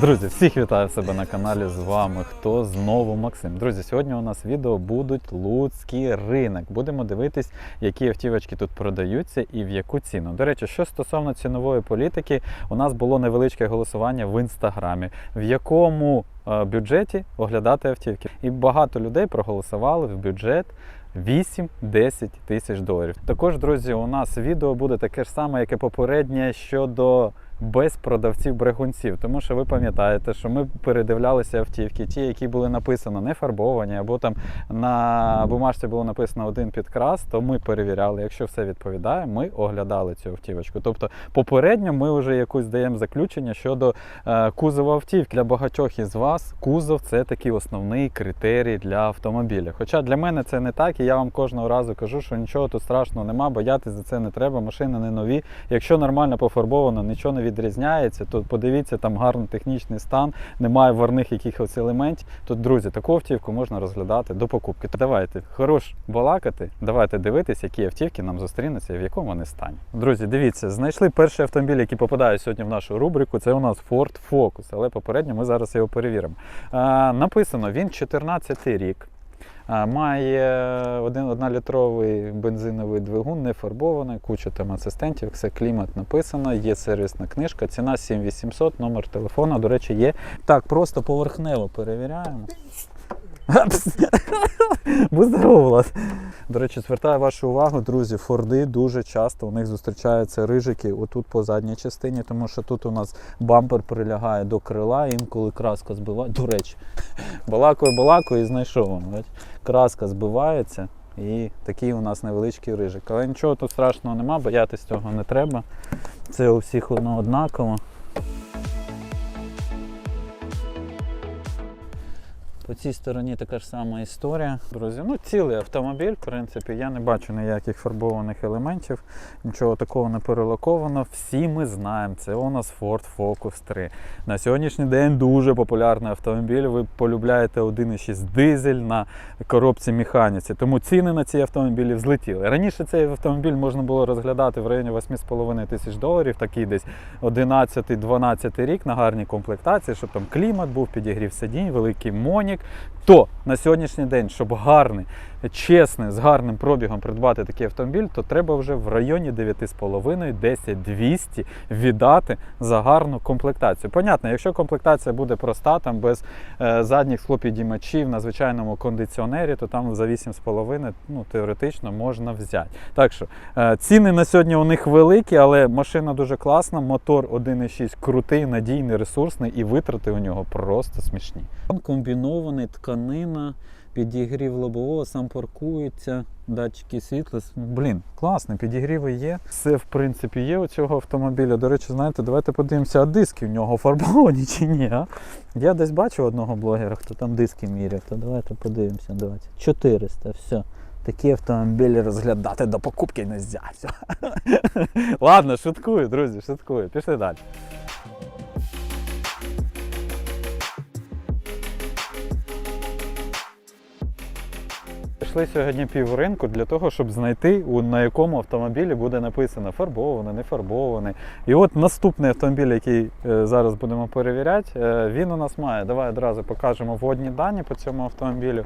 Друзі, всіх вітаю себе на каналі. З вами хто знову Максим. Друзі, сьогодні у нас відео будуть луцький ринок. Будемо дивитись, які автівочки тут продаються і в яку ціну. До речі, що стосовно цінової політики, у нас було невеличке голосування в інстаграмі, в якому е, бюджеті оглядати автівки. І багато людей проголосували в бюджет. 8-10 тисяч доларів. Також, друзі, у нас відео буде таке ж саме, як і попереднє щодо без продавців брехунців. Тому що ви пам'ятаєте, що ми передивлялися автівки, ті, які були написано не фарбовані, або там на бумажці було написано один підкрас, то ми перевіряли. Якщо все відповідає, ми оглядали цю автівочку. Тобто, попередньо ми вже якусь даємо заключення щодо е, кузова автівки. Для багатьох із вас кузов це такий основний критерій для автомобіля. Хоча для мене це не так, і я вам кожного разу кажу, що нічого тут страшного нема, боятись за це не треба. Машини не нові. Якщо нормально пофарбовано, нічого не відрізняється, то подивіться, там гарний технічний стан, немає варних якихось елементів. Тут, друзі, таку автівку можна розглядати до покупки. Давайте хорош балакати, давайте дивитись, які автівки нам зустрінуться і в якому вони стані. Друзі, дивіться, знайшли перший автомобіль, який попадає сьогодні в нашу рубрику. Це у нас Ford Focus, але попередньо ми зараз його перевіримо. А, написано, він 14 рік. Має один 1-літровий бензиновий двигун, не фарбований, куча там асистентів, все клімат написано, є сервісна книжка, ціна 7800, номер телефону, до речі, є. Так, просто поверхнево перевіряємо. Будь здоров, Влад. До речі, звертаю вашу увагу, друзі, форди дуже часто у них зустрічаються рижики отут по задній частині, тому що тут у нас бампер прилягає до крила, інколи краска збиває. До речі, балакою, балакою і знайшов. Краска збивається і такий у нас невеличкий рижик. Але нічого тут страшного нема, боятись цього не треба. Це у всіх воно однаково. По цій стороні така ж сама історія. Друзі, ну цілий автомобіль, в принципі, я не бачу ніяких фарбованих елементів, нічого такого не перелаковано. Всі ми знаємо, це у нас Ford Focus 3. На сьогоднішній день дуже популярний автомобіль. Ви полюбляєте 1,6 дизель на коробці механіці. Тому ціни на ці автомобілі взлетіли. Раніше цей автомобіль можна було розглядати в районі 8,5 тисяч доларів, такий десь 11-12 рік на гарній комплектації, щоб там клімат був, підігрів сидінь, великий монік. То на сьогоднішній день, щоб гарний, чесний, з гарним пробігом придбати такий автомобіль, то треба вже в районі 9,5, 10, 200 віддати за гарну комплектацію. Понятно, якщо комплектація буде проста, там без е, задніх схлопідіймачів на звичайному кондиціонері, то там за 8,5 ну, теоретично можна взяти. Так що е, ціни на сьогодні у них великі, але машина дуже класна, мотор 1,6 крутий, надійний, ресурсний і витрати у нього просто смішні. Комбінований тканина, підігрів лобового, сам паркується, датчики світла. Блін, класно, підігріви є. Все, в принципі, є у цього автомобіля. До речі, знаєте, давайте подивимося, а диски в нього фарбовані чи ні. А? Я десь бачив одного блогера, хто там диски міряв, то давайте подивимося. Давайте. 400, все. Такі автомобілі розглядати до покупки не можна. Ладно, шуткую, друзі, шуткую. Пішли далі. Пішли сьогодні півринку для того, щоб знайти, на якому автомобілі буде написано фарбований, не фарбований. І от наступний автомобіль, який е, зараз будемо перевіряти, е, він у нас має. Давай одразу покажемо вводні дані по цьому автомобілю.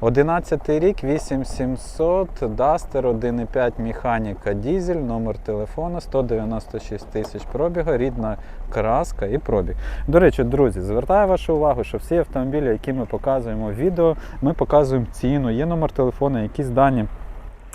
11 рік, 8700, Duster 1,5 механіка дізель, номер телефону 196 тисяч пробігу, рідна краска і пробіг. До речі, друзі, звертаю вашу увагу, що всі автомобілі, які ми показуємо в відео, ми показуємо ціну, є номер телефону, якісь дані.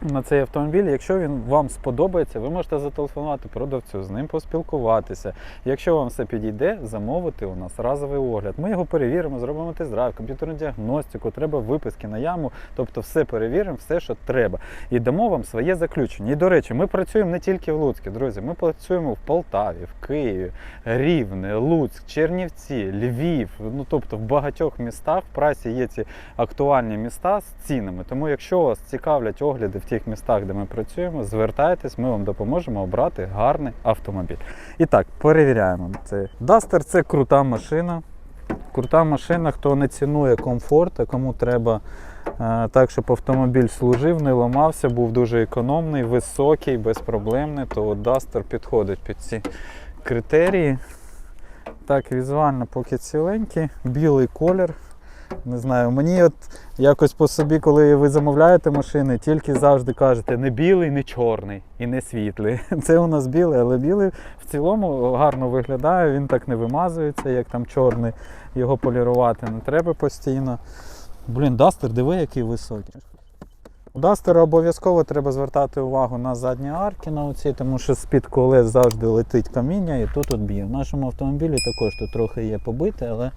На цей автомобіль, якщо він вам сподобається, ви можете зателефонувати продавцю, з ним поспілкуватися. Якщо вам все підійде, замовити у нас разовий огляд. Ми його перевіримо, зробимо тест-драйв, комп'ютерну діагностику, треба виписки на яму, тобто все перевіримо, все, що треба. І дамо вам своє заключення. І до речі, ми працюємо не тільки в Луцьку, друзі. Ми працюємо в Полтаві, в Києві, Рівне, Луцьк, Чернівці, Львів. Ну тобто в багатьох містах в прасі є ці актуальні міста з цінами. Тому, якщо вас цікавлять огляди в тих містах, де ми працюємо, звертайтесь, ми вам допоможемо обрати гарний автомобіль. І так, перевіряємо це. Duster це крута машина. Крута машина, хто не цінує комфорт, а кому треба Е, Так, щоб автомобіль служив, не ламався, був дуже економний, високий, безпроблемний, то Duster підходить під ці критерії. Так, візуально поки ціленький, білий колір. Не знаю, мені от якось по собі, коли ви замовляєте машини, тільки завжди кажете не білий, не чорний і не світлий. Це у нас білий, але білий в цілому гарно виглядає, він так не вимазується, як там чорний. Його полірувати не треба постійно. Блін, Дастер, диви, який високий. У обов'язково треба звертати увагу на задні арки на оці, тому що з-під колес завжди летить каміння і тут от б'є. В нашому автомобілі також тут трохи є побите, але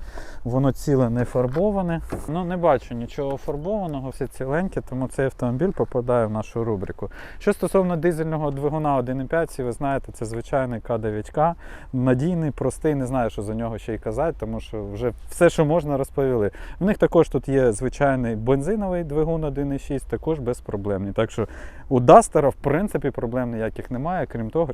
воно ціле не фарбоване. Ну не бачу нічого фарбованого, все ціленьке, тому цей автомобіль попадає в нашу рубрику. Що стосовно дизельного двигуна 1.5, ви знаєте, це звичайний К9К, надійний, простий, не знаю, що за нього ще й казати, тому що вже все, що можна, розповіли. В них також тут є звичайний бензиновий двигун 1.6, також безпроблемний. Так що у Дастера, в принципі, проблем ніяких немає, крім того.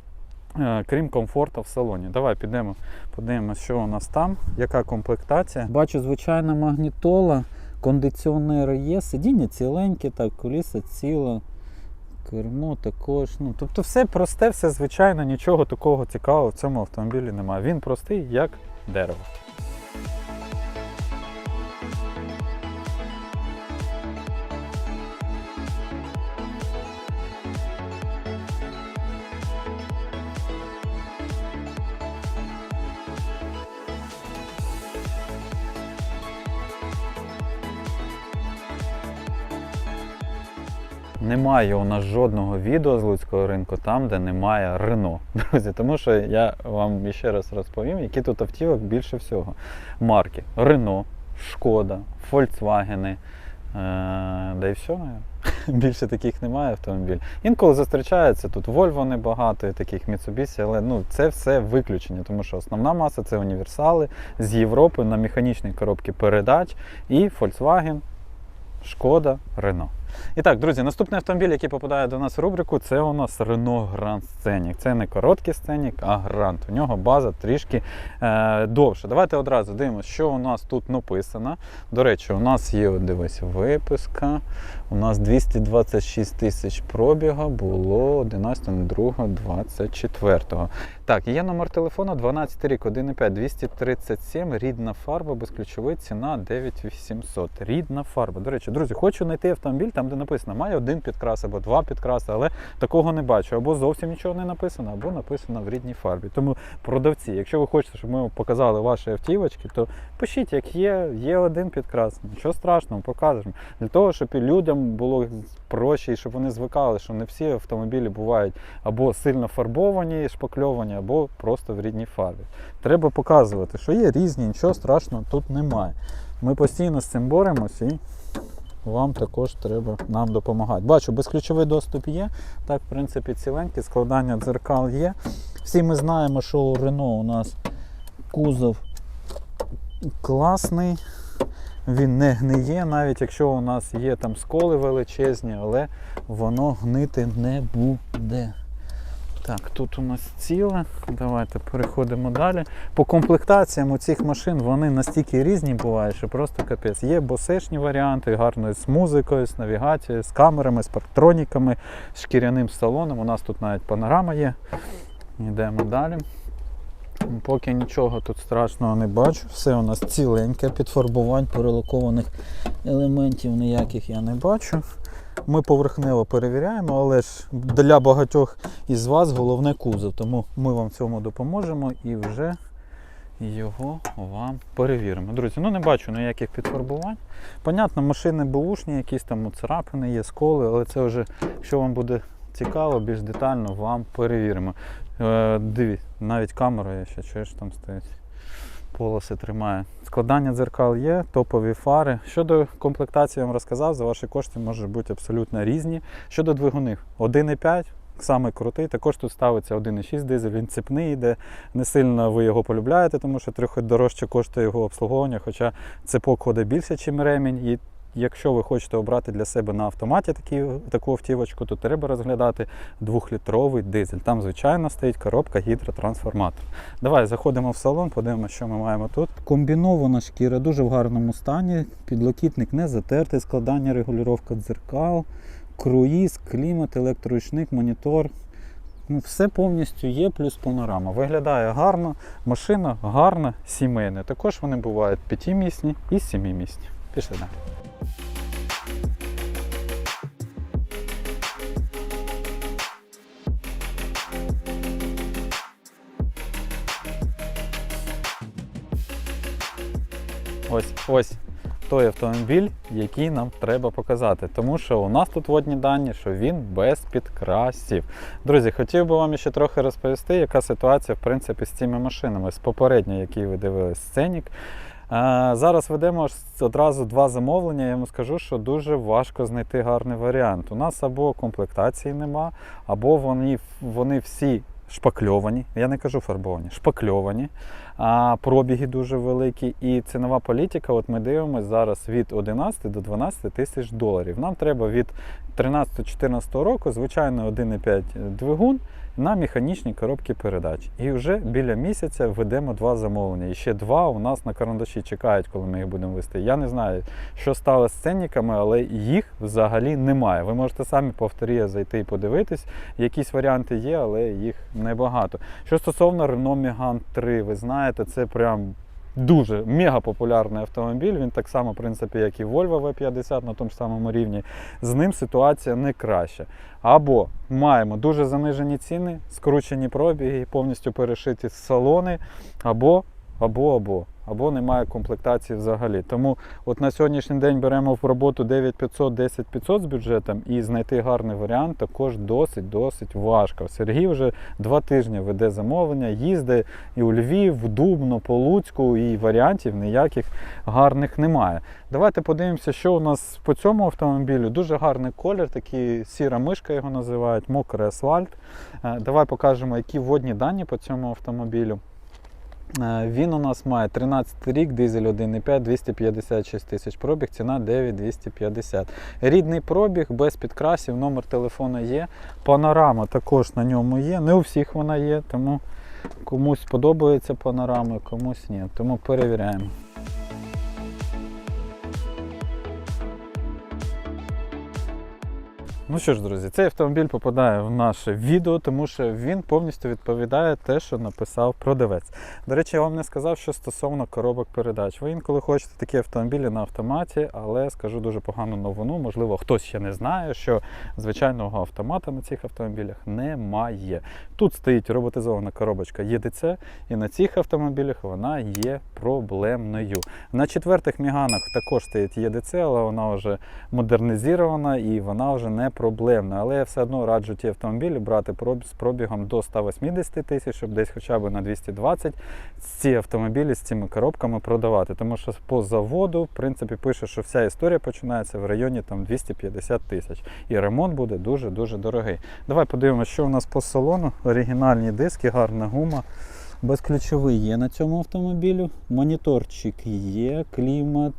е, Крім комфорту в салоні. Давай підемо, подивимося, що у нас там, яка комплектація. Бачу, звичайна магнітола, кондиціонер є, сидіння ціленьке, так, коліса ціле, кермо також. Ну, тобто все просте, все звичайно, нічого такого цікавого в цьому автомобілі немає. Він простий, як дерево. Немає у нас жодного відео з Луцького ринку там, де немає Рено. Друзі, тому що я вам ще раз розповім, які тут автівок більше всього. Марки Рено, Шкода, е, да і все. Більше таких немає автомобілів. Інколи зустрічається тут Volvo небагато, і таких Mitsubishi, але ну, це все виключення, тому що основна маса це універсали з Європи на механічній коробці передач і Volkswagen, Шкода, Renault. І так, друзі, наступний автомобіль, який попадає до нас в рубрику, це у нас Renault Grand Scenic. Це не короткий Scenic, а Grand. У нього база трішки е, довша. Давайте одразу дивимося, що у нас тут написано. До речі, у нас є, дивись, виписка. У нас 226 тисяч пробіга було 11.02.24. Так, є номер телефону 12 рік, 1,5, 237, рідна фарба, безключовий, ціна 9800. Рідна фарба. До речі, друзі, хочу знайти автомобіль там, де написано, має один підкрас або два підкраси, але такого не бачу. Або зовсім нічого не написано, або написано в рідній фарбі. Тому продавці, якщо ви хочете, щоб ми показали ваші автівочки, то пишіть, як є, є один підкрас. Нічого страшного, покажемо. Для того, щоб і людям було проще, і щоб вони звикали, що не всі автомобілі бувають або сильно фарбовані, шпакльовані, або просто в рідній фарбі. Треба показувати, що є різні, нічого страшного тут немає. Ми постійно з цим боремося і вам також треба нам допомагати. Бачу, безключовий доступ є. Так, в принципі, ціленькі, складання дзеркал є. Всі ми знаємо, що у Рено у нас кузов класний. Він не гниє, навіть якщо у нас є там сколи величезні, але воно гнити не буде. Так, тут у нас ціле. Давайте переходимо далі. По комплектаціям у цих машин вони настільки різні бувають, що просто капець. Є босешні варіанти, гарно з музикою, з навігацією, з камерами, з парктроніками, з шкіряним салоном. У нас тут навіть панорама є. Йдемо далі. Поки нічого тут страшного не бачу. Все у нас ціленьке, підфарбувань, перелокованих елементів ніяких я не бачу. Ми поверхнево перевіряємо, але ж для багатьох із вас головне кузов, тому ми вам в цьому допоможемо і вже його вам перевіримо. Друзі, ну не бачу ніяких підфарбувань. Понятно, машини бушні, якісь там царапини, є сколи, але це вже, якщо вам буде цікаво, більш детально вам перевіримо. Е, дивись, навіть камера є ще, чуєш, там стоїть. Полоси тримає. Складання дзеркал є, топові фари. Щодо комплектації я вам розказав, за ваші кошти можуть бути абсолютно різні. Щодо двигунів, 1,5. Саме крутий, також тут ставиться 1,6 дизель, він цепний йде. Не сильно ви його полюбляєте, тому що трохи дорожче коштує його обслуговування, хоча цепок ходить більше, ніж ремінь, і якщо ви хочете обрати для себе на автоматі такі, таку автівочку, то треба розглядати двохлітровий дизель. Там, звичайно, стоїть коробка гідротрансформатор. Давай заходимо в салон, подивимося, що ми маємо тут. Комбінована шкіра, дуже в гарному стані. Підлокітник не затертий, складання, регулювання дзеркал, круїз, клімат, електроручник, монітор. Ну, все повністю є, плюс панорама. Виглядає гарно, машина гарна, сімейна. Також вони бувають п'ятимісні і сімимісні. Пішли далі. Ось ось той автомобіль, який нам треба показати. Тому що у нас тут водні дані, що він без підкрасів. Друзі, хотів би вам ще трохи розповісти, яка ситуація в принципі з цими машинами, з попередньої, які ви дивились сценік. Зараз ведемо одразу два замовлення. Я вам скажу, що дуже важко знайти гарний варіант. У нас або комплектації нема, або вони, вони всі шпакльовані. Я не кажу фарбовані, шпакльовані. А пробіги дуже великі. І цінова політика, от ми дивимося зараз від 11 до 12 тисяч доларів. Нам треба від 13-14 року, звичайно, 1,5 двигун на механічній коробці передач. І вже біля місяця ведемо два замовлення. І ще два у нас на карандаші чекають, коли ми їх будемо вести. Я не знаю, що стало з цінниками, але їх взагалі немає. Ви можете самі по авторія зайти і подивитись. Якісь варіанти є, але їх небагато. Що стосовно Renault Megane 3, ви знаєте, це прям. Дуже мега популярний автомобіль. Він так само, в принципі, як і Volvo V50 на тому ж самому рівні. З ним ситуація не краща. Або маємо дуже занижені ціни, скручені пробіги, повністю перешиті салони, або, або, або, або немає комплектації взагалі. Тому от на сьогоднішній день беремо в роботу 9500, 10500 з бюджетом і знайти гарний варіант також досить досить важко. Сергій вже два тижні веде замовлення, їздить і у Львів, в Дубно, по Луцьку, і варіантів ніяких гарних немає. Давайте подивимося, що у нас по цьому автомобілю. Дуже гарний колір, такий сіра мишка його називають, мокрий асфальт. Е, Давай покажемо, які водні дані по цьому автомобілю. Е, Він у нас має 13 рік, дизель 1,5, 256 тисяч пробіг, ціна 9250. Рідний пробіг, без підкрасів, номер телефона є. Панорама також на ньому є. Не у всіх вона є, тому комусь подобається панорама, комусь ні. Тому перевіряємо. Ну що ж, друзі, цей автомобіль попадає в наше відео, тому що він повністю відповідає те, що написав продавець. До речі, я вам не сказав, що стосовно коробок передач. Ви інколи хочете такі автомобілі на автоматі, але скажу дуже погану новину. Можливо, хтось ще не знає, що звичайного автомата на цих автомобілях немає. Тут стоїть роботизована коробочка EDC, і на цих автомобілях вона є проблемною. На четвертих міганах також стоїть EDC, але вона вже модернізована і вона вже не проблемна. Але я все одно раджу ті автомобілі брати з пробігом до 180 тисяч, щоб десь хоча б на 220 ці автомобілі з цими коробками продавати. Тому що по заводу, в принципі, пише, що вся історія починається в районі там 250 тисяч. І ремонт буде дуже-дуже дорогий. Давай подивимося, що у нас по салону. Оригінальні диски, гарна гума. Безключовий є на цьому автомобілю. Моніторчик є, клімат,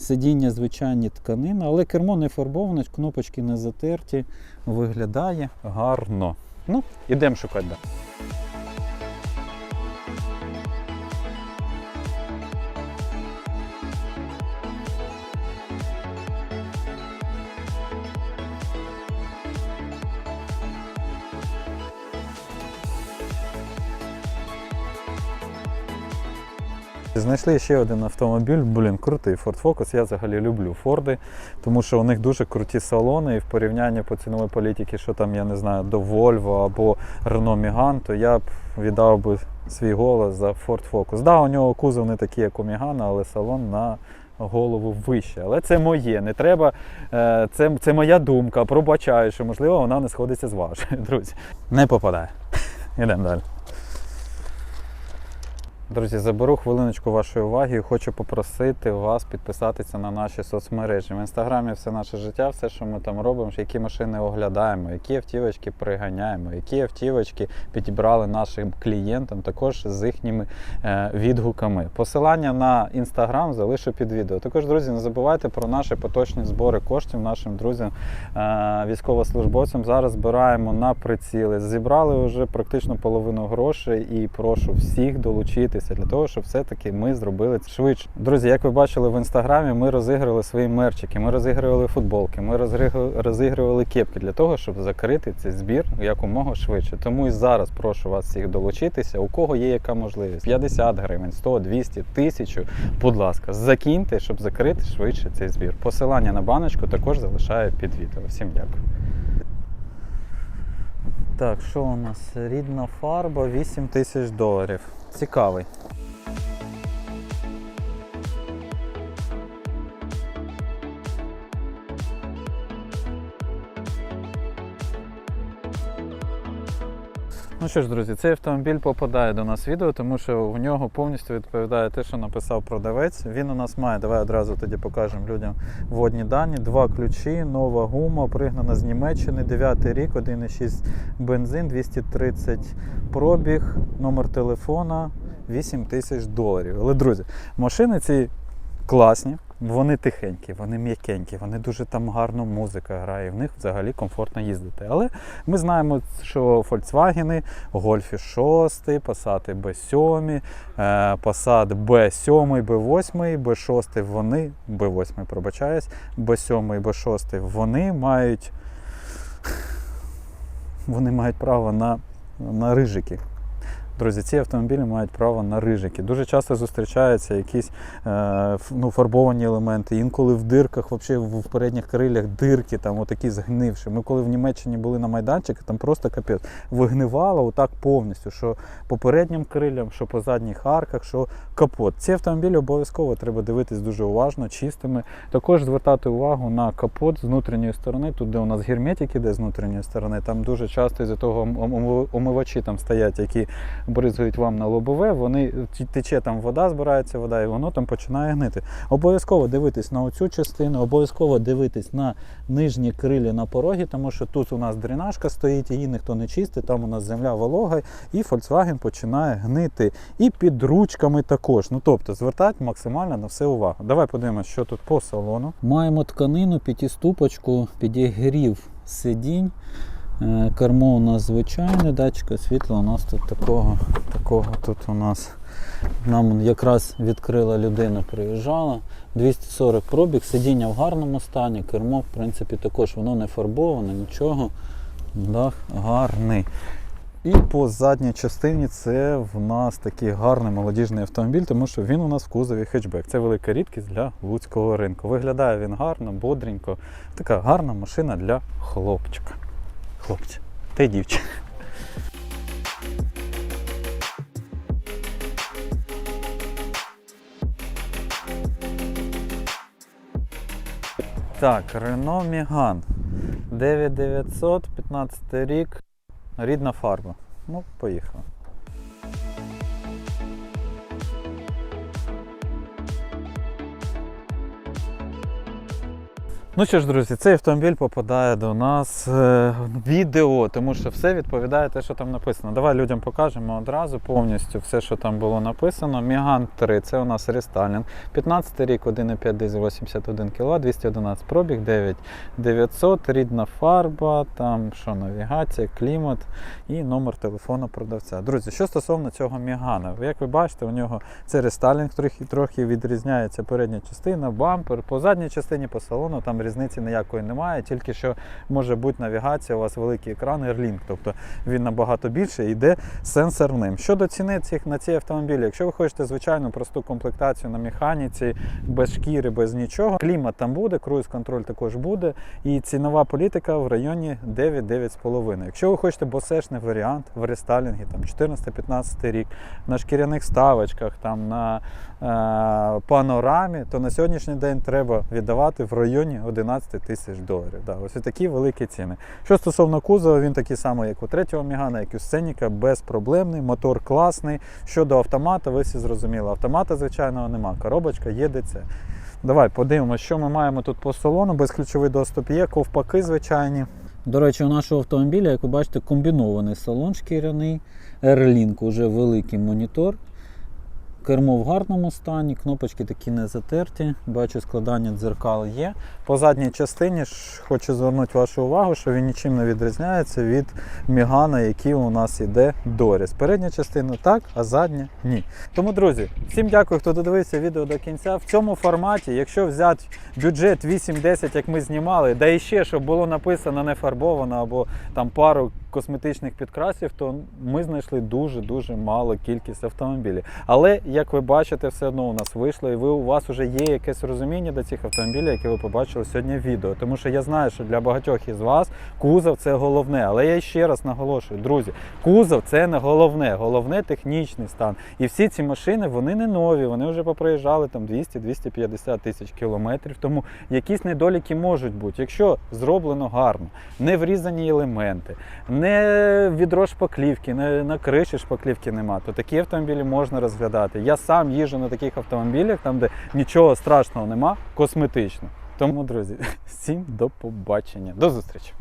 сидіння звичайні тканини, але кермо не фарбоване, кнопочки не затерті. Виглядає гарно. Ну, ідемо шукати. далі. Знайшли ще один автомобіль, блін, крутий Ford Focus. Я взагалі люблю Форди, тому що у них дуже круті салони, і в порівнянні по ціновій політиці, що там, я не знаю, до Volvo або Renault Megane, то я б віддав би свій голос за Ford Focus. Да, у нього кузов не такий, як у Megane, але салон на голову вище. Але це моє, не треба. е, Це, це моя думка. Пробачаю, що можливо вона не сходиться з вашою, друзі. Не попадає. Йдемо далі. Друзі, заберу хвилиночку вашої уваги і хочу попросити вас підписатися на наші соцмережі. В інстаграмі все наше життя, все, що ми там робимо, які машини оглядаємо, які автівочки приганяємо, які автівочки підібрали нашим клієнтам, також з їхніми е, відгуками. Посилання на інстаграм залишу під відео. Також, друзі, не забувайте про наші поточні збори коштів нашим друзям, е, військовослужбовцям. Зараз збираємо на приціли. Зібрали вже практично половину грошей і прошу всіх долучитися для того, щоб все-таки ми зробили це швидше. Друзі, як ви бачили в інстаграмі, ми розіграли свої мерчики, ми розігрували футболки, ми розігрували- розігрували кепки для того, щоб закрити цей збір якомога швидше. Тому і зараз прошу вас всіх долучитися. У кого є яка можливість? 50 гривень, 100, 200, 1000. Будь ласка, закиньте, щоб закрити швидше цей збір. Посилання на баночку також залишаю під відео. Всім дякую. Так, що у нас? Рідна фарба 8 тисяч доларів. Цікавий. Що ж, друзі, цей автомобіль попадає до нас в відео, тому що в нього повністю відповідає те, що написав продавець. Він у нас має, давай одразу тоді покажемо людям водні дані. Два ключі, нова гума, пригнана з Німеччини, 9 рік, 1,6 бензин, 230 пробіг, номер телефона, 8 тисяч доларів. Але, друзі, машини ці класні, вони тихенькі, вони м'якенькі, вони дуже там гарно музика грає, в них взагалі комфортно їздити. Але ми знаємо, що Volkswagen, Golf 6, Passat B7, е, Passat B7, B8, B6, вони, B8, пробачаюсь, B7, B6, вони мають, вони мають право на, на рижики. Друзі, ці автомобілі мають право на рижики. Дуже часто зустрічаються якісь е, ну, фарбовані елементи. Інколи в дирках, взагалі в передніх крилях дирки, там отакі згнивші. Ми коли в Німеччині були на майданчику, там просто капець вигнивало отак повністю, що по переднім крилям, що по задніх арках, що капот. Ці автомобілі обов'язково треба дивитись дуже уважно, чистими. Також звертати увагу на капот з внутрішньої сторони, тут де у нас герметик іде з внутрішньої сторони, там дуже часто із-за того ом- ом- омивачі там стоять, які бризгають вам на лобове, вони тече там вода, збирається вода, і воно там починає гнити. Обов'язково дивитись на оцю частину, обов'язково дивитись на нижні крилі на порогі, тому що тут у нас дренажка стоїть, її ніхто не чистить, там у нас земля волога, і Volkswagen починає гнити. І під ручками також. Ну тобто звертати максимально на все увагу. Давай подивимося, що тут по салону. Маємо тканину, п'ятиступочку, підігрів сидінь. Е, Кермо у нас звичайне, датчика світла у нас тут такого, такого тут у нас. Нам якраз відкрила людина, приїжджала. 240 пробіг, сидіння в гарному стані, кермо, в принципі, також воно не фарбоване, нічого. Дах гарний. І по задній частині це в нас такий гарний молодіжний автомобіль, тому що він у нас в кузові хетчбек. Це велика рідкість для луцького ринку. Виглядає він гарно, бодренько. Така гарна машина для хлопчика. Хлопця. Та й дівчина. Так, Рено Міган 9900, 15 рік, рідна фарба. Ну, поїхали. Ну що ж, друзі, цей автомобіль попадає до нас е, в відео, тому що все відповідає те, що там написано. Давай людям покажемо одразу повністю все, що там було написано. Міган 3, це у нас рестайлінг. 15 рік, 1,5 дизель, 81 кВт, 211 пробіг, 9900, рідна фарба, там що навігація, клімат і номер телефону продавця. Друзі, що стосовно цього Мігана, як ви бачите, у нього це рестайлінг, трохи, трохи відрізняється передня частина, бампер. По задній частині, по салону там різниці ніякої немає, тільки що може бути навігація, у вас великий екран Airlink, тобто він набагато більше йде сенсорним. Щодо ціни цих на ці автомобілі, якщо ви хочете звичайну просту комплектацію на механіці, без шкіри, без нічого, клімат там буде, круїз-контроль також буде, і цінова політика в районі 9-9,5. Якщо ви хочете босешний варіант в рестайлінгі, там 14-15 рік, на шкіряних ставочках, там на панорамі, то на сьогоднішній день треба віддавати в районі 11 тисяч доларів. Да, ось такі великі ціни. Що стосовно кузова, він такий самий, як у третього Мігана, як і у Сценіка, безпроблемний, мотор класний. Щодо автомата, ви всі зрозуміли. Автомата, звичайного, нема. Коробочка є ДЦ. Давай подивимося, що ми маємо тут по салону. Безключовий доступ є, ковпаки звичайні. До речі, у нашого автомобіля, як ви бачите, комбінований салон шкіряний, Airlink, уже великий монітор. Кермо в гарному стані, кнопочки такі не затерті. Бачу, складання дзеркал є. По задній частині ж хочу звернути вашу увагу, що він нічим не відрізняється від Мігана, який у нас іде Доріс. Передня частина так, а задня ні. Тому, друзі, всім дякую, хто додивився відео до кінця. В цьому форматі, якщо взяти бюджет 8-10, як ми знімали, да і ще, щоб було написано не фарбовано або там пару косметичних підкрасів, то ми знайшли дуже-дуже мало кількість автомобілів. Але як ви бачите, все одно у нас вийшло, і ви у вас вже є якесь розуміння до цих автомобілів, які ви побачили сьогодні в відео. Тому що я знаю, що для багатьох із вас кузов це головне. Але я ще раз наголошую, друзі, кузов це не головне, головне технічний стан. І всі ці машини вони не нові, вони вже поприїжджали там 200-250 тисяч кілометрів. Тому якісь недоліки можуть бути, якщо зроблено гарно, не врізані елементи, не відро шпаклівки, не на криші шпаклівки нема, то такі автомобілі можна розглядати. Я сам їжджу на таких автомобілях, там де нічого страшного нема, косметично. Тому, друзі, всім до побачення. До зустрічі!